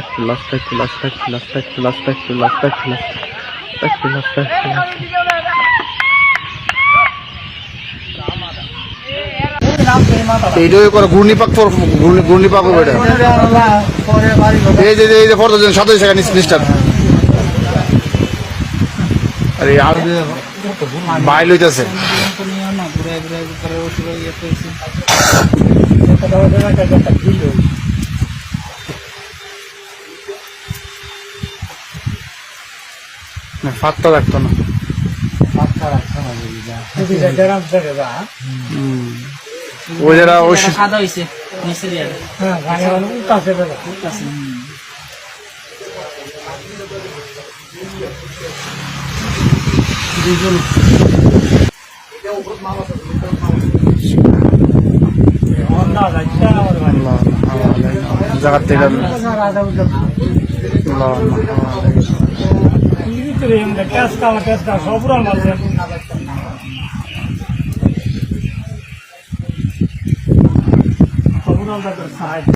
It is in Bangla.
একটু লাস্ট একটু লাস্ট একটু লাস্ট একটু লাস্ট এইটাই করে ঘূর্ণিপাক ঘূর্ণিপাক হবে এটা। এই যে এই যে ফটো দিন সাতাশ সেকেন্ড নিষ্ঠা আরে, আর বাইল হইতেছে। না, ফাত্তা রাখতো না। ওই যারা ওই নিচে দিয়ে। উঠতাছে, হুম। জায়গার থেকে আল্লাহ, সবুরাল